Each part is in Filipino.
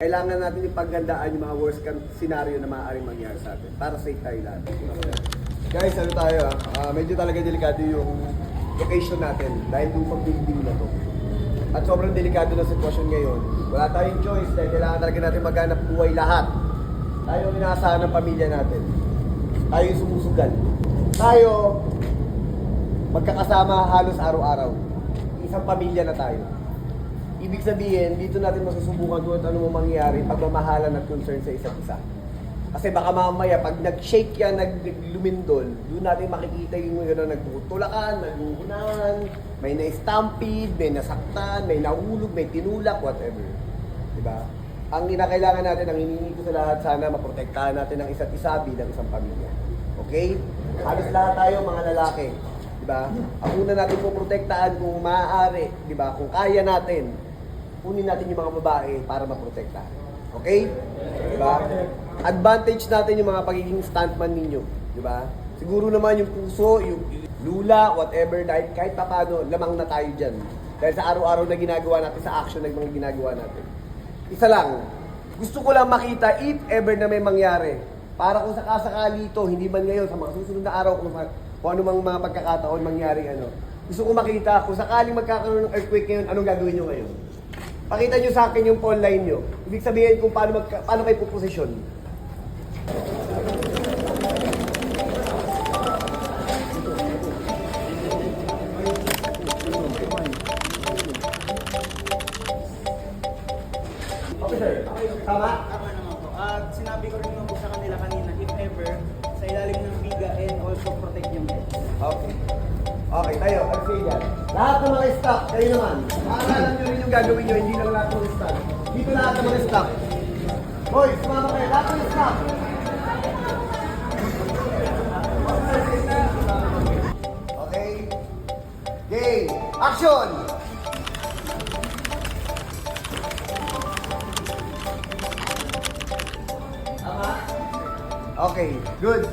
Kailangan natin ipaghandaan yung mga worst scenario na maaaring mangyari sa atin para safe tayo lahat. Guys, ano tayo ah, ah, medyo talaga delikado yung location natin dahil yung pag-building na to. At sobrang delikado na sitwasyon ngayon. Wala tayong choice dahil kailangan talaga natin maghanap buhay lahat. Tayo ang inaasahan ng pamilya natin. Tayo yung sumusugal. Tayo, magkakasama halos araw-araw. Isang pamilya na tayo. Ibig sabihin, dito natin masusubukan kung ano mang mangyayari pagmamahalan at concern sa isa't isa. Kasi baka mamaya, pag nag-shake yan, nag-lumindol, doon natin makikita yung gano'n, nagtutulakan, naghuhunahan, may na-stampede, may nasaktan, may nahulog, may tinulak, whatever. Diba? Ang kinakailangan natin, ang hinihingi ko sa lahat, sana maprotektahan natin ang isa't isa bilang isang pamilya. Okay? Halos lahat tayo mga lalaki. Diba? Ang una natin po protektahan kung maaari, diba? Kung kaya natin, kunin natin yung mga babae para maprotektahan. Okay? Diba? Advantage natin yung mga pagiging stuntman ninyo. Diba? Siguro naman yung puso, yung lula, whatever, dahil kahit papano, lamang na tayo dyan. Dahil sa araw-araw na ginagawa natin, sa action na mga ginagawa natin. Isa lang, gusto ko lang makita if ever na may mangyari. Para kung sakasakali ito, hindi man ngayon, sa mga susunod na araw, kung, kung ano mang mga pagkakataon mangyari ano. Gusto ko makita, kung sakaling magkakaroon ng earthquake ngayon, anong gagawin nyo ngayon? Pakita nyo sa akin yung phone line nyo. Ibig sabihin kung paano, magka, paano kayo puposisyon. Okay sir, tama? Tama naman po. At sinabi ko rin Sa'yo dyan? Lahat ng mga stock, kayo naman. Maaralan nyo rin yung gagawin nyo, hindi lang lahat ng stock. Dito lahat ng mga stock. Boys, sumama kayo. Lahat ng stock. Okay. Game. Action! Tama? Okay, good.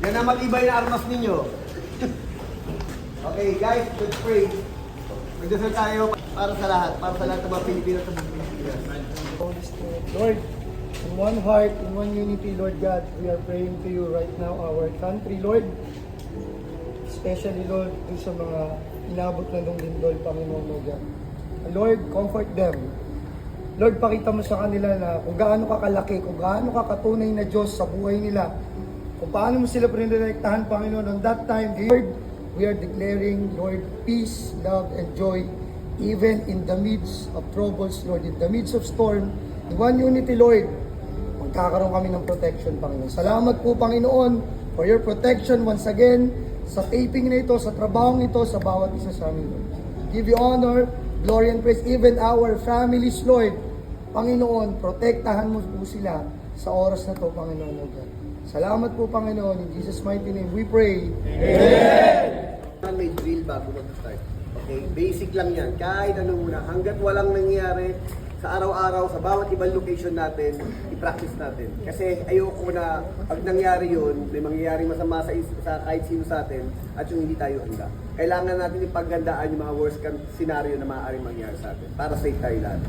Yan ang matibay na armas ninyo. Okay, guys, let's pray. Magdasal tayo para sa lahat, para sa lahat ng mga Pilipino sa buong Pilipinas. Lord, in one heart, in one unity, Lord God, we are praying to you right now, our country, Lord. Especially, Lord, dun sa mga inabot na nung lindol, Panginoon, Lord God. Lord, comfort them. Lord, pakita mo sa kanila na kung gaano ka kalaki, kung gaano ka katunay na Diyos sa buhay nila, kung paano mo sila pinirektahan, Panginoon, on that time, Lord, we are declaring, Lord, peace, love, and joy, even in the midst of troubles, Lord, in the midst of storm, in one unity, Lord, magkakaroon kami ng protection, Panginoon. Salamat po, Panginoon, for your protection once again, sa taping na ito, sa trabahong ito, sa bawat isa sa amin, Lord. Give you honor, glory, and praise, even our families, Lord. Panginoon, protektahan mo po sila sa oras na to, Panginoon, Lord God. Salamat po, Panginoon. In Jesus' mighty name, we pray. May drill bago mag-start. Okay, basic lang yan. Kahit ano muna, hanggat walang nangyayari sa araw-araw, sa bawat ibang location natin, i-practice natin. Kasi ayoko na pag nangyari yun, may mangyayari masama sa, sa kahit sino sa atin, at yung hindi tayo handa. Kailangan natin ipaghandaan yung mga worst scenario na maaaring mangyari sa atin para safe tayo lahat.